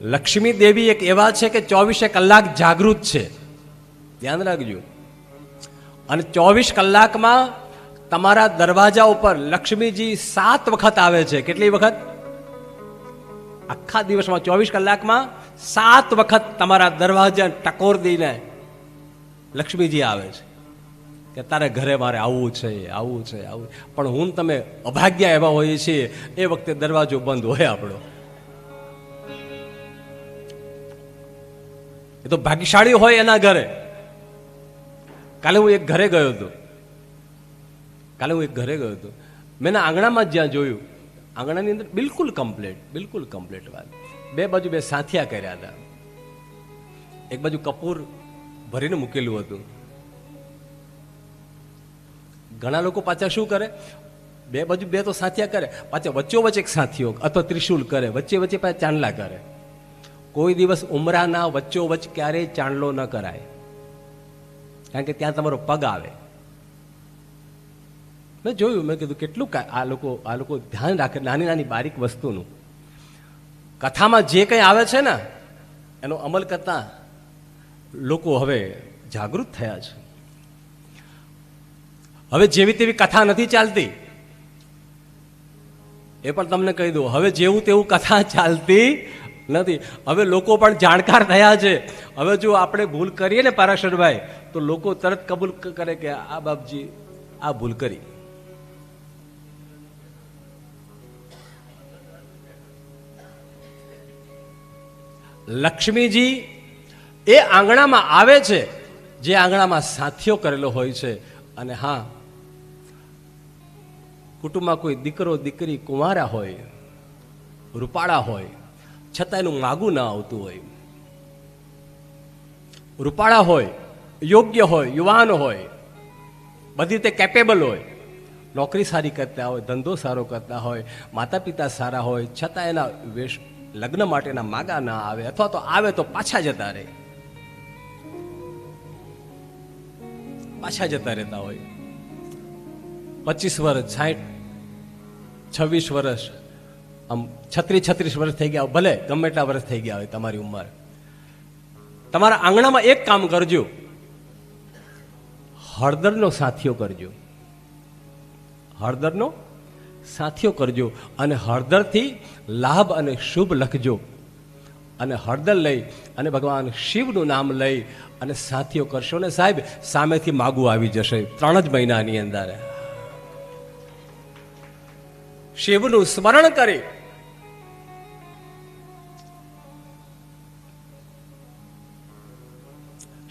લક્ષ્મી દેવી એક એવા છે કે ચોવીસે કલાક જાગૃત છે. ધ્યાન રાખજો. અને ચોવીસ કલાકમાં તમારા દરવાજા ઉપર લક્ષ્મીજી સાત વખત આવે છે. કેટલી વખત? આખા દિવસમાં ચોવીસ કલાકમાં સાત વખત તમારા દરવાજા ટકોર દઈને લક્ષ્મીજી આવે છે. કે તારે ઘરે મારે આવવું છે આવવું છે આવું પણ હું તમે અભાગ્યા એવા હોઈએ છીએ. એ વખતે દરવાજો બંધ હોય આપણો. એ તો ભાગ્યશાળી હોય એના ઘરે. કાલે હું એક ઘરે ગયો હતો. કાલે હું એક ઘરે ગયો હતો. મેં એના આંગણામાં જ્યાં જોયું, આંગણાની અંદર બિલકુલ કમ્પ્લેટ બિલકુલ કમ્પ્લેટ વાત. બે બાજુ બે સાથિયા કર્યા હતા. એક બાજુ કપૂર ભરીને મૂકેલું હતું. ઘણા લોકો પાછા શું કરે? બે બાજુ બે તો સાથિયા કરે. પાછા વચ્ચો વચ્ચે એક સાથીઓ, અથવા ત્રિશુલ કરે. વચ્ચે વચ્ચે પાછા ચાંદલા કરે. કોઈ દિવસ ઉમરાના વચ્ચો ક્યારેય ચાંદલો ન કરાય. કારણ કે ત્યાં તમારો પગ આવે. મેં જોયું, મેં કીધું, કેટલું આ લોકો આ લોકો ધ્યાન રાખે, નાની નાની બારીક વસ્તુનું. કથામાં જે કંઈ આવે છે ને, એનો અમલ કરતા લોકો હવે જાગૃત થયા છે. હવે જેવી તેવી કથા નથી ચાલતી. એ પણ તમને કહી દઉં, હવે જેવું તેવું કથા ચાલતી નથી. હવે લોકો પણ જાણકાર થયા છે. હવે જો આપણે ભૂલ કરીએ ને પારાશરભાઈ, તો લોકો તરત કબૂલ કરે કે આ બાપજી, આ ભૂલ કરી. લક્ષ્મીજી એ આંગણામાં આવે છે, જે આંગણામાં સાથીઓ કરેલો હોય છે. અને હા, કુટુંબમાં કોઈ દીકરો, દીકરી, કુંવારા હોય, રૂપાળા હોય છતાં એનું માગું ના આવતું હોય. રૂપાળા હોય, યોગ્ય હોય, યુવાન હોય, બધી રીતે કેપેબલ હોય, નોકરી સારી કરતા હોય, ધંધો સારો કરતા હોય માતા પિતા સારા હોય છતાં એના વેશ, લગ્ન માટેના માગા ના આવે, અથવા તો આવે તો પાછા જતા રહે. પાછા જતા રહેતા હોય. પચીસ વર્ષ સાઠ છવ્વીસ વર્ષ આમ છત્રીસ છત્રીસ વર્ષ થઈ ગયા, ભલે ગમે એટલા વર્ષ થઈ ગયા હોય તમારી ઉંમર. તમારા આંગણામાં એક કામ કરજો. હળદરનો સાથીઓ કરજો. હળદરનો સાથીઓ કરજો અને હળદરથી લાભ અને શુભ લખજો. અને હળદર લઈ અને ભગવાન શિવનું નામ લઈ અને સાથીઓ કરશો. ને સાહેબ, સામેથી માગું આવી જશે ત્રણ જ મહિનાની અંદર. શિવનું સ્મરણ કરી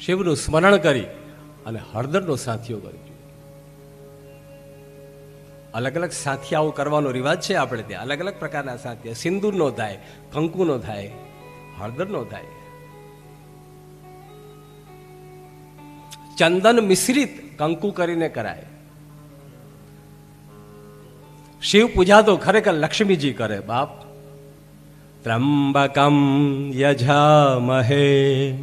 શિવનું સ્મરણ કરી અને હળદરનો સાથીઓ કરજો અલગ અલગ સાથિયાઓ કરવાનો રિવાજ છે આપણે ત્યાં. અલગ અલગ પ્રકારના સાથિયા. સિંદૂરનો થાય, કંકુનો થાય, હળદરનો થાય. ચંદન મિશ્રિત કંકુ કરીને કરાય. શિવ પૂજા તો ખરેખર લક્ષ્મીજી કરે, બાપ. ત્રંબકમ યજામહે.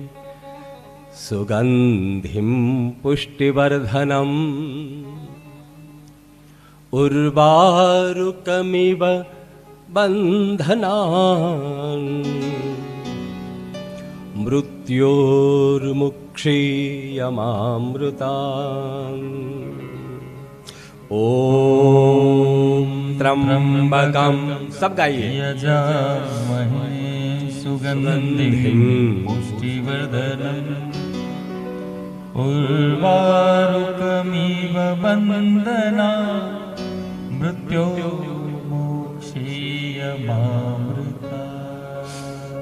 सुगन्धिं पुष्टिवर्धनम् उर्वारुकमिव बन्धनान् मृत्योर्मुक्षीयमामृतान् ॐ त्र्यम्बकं सब गाइए सुगन्धिं पुष्टिवर्धनम् उर्वारुकमिव वन्दना मृत्यो मोक्षीय माम्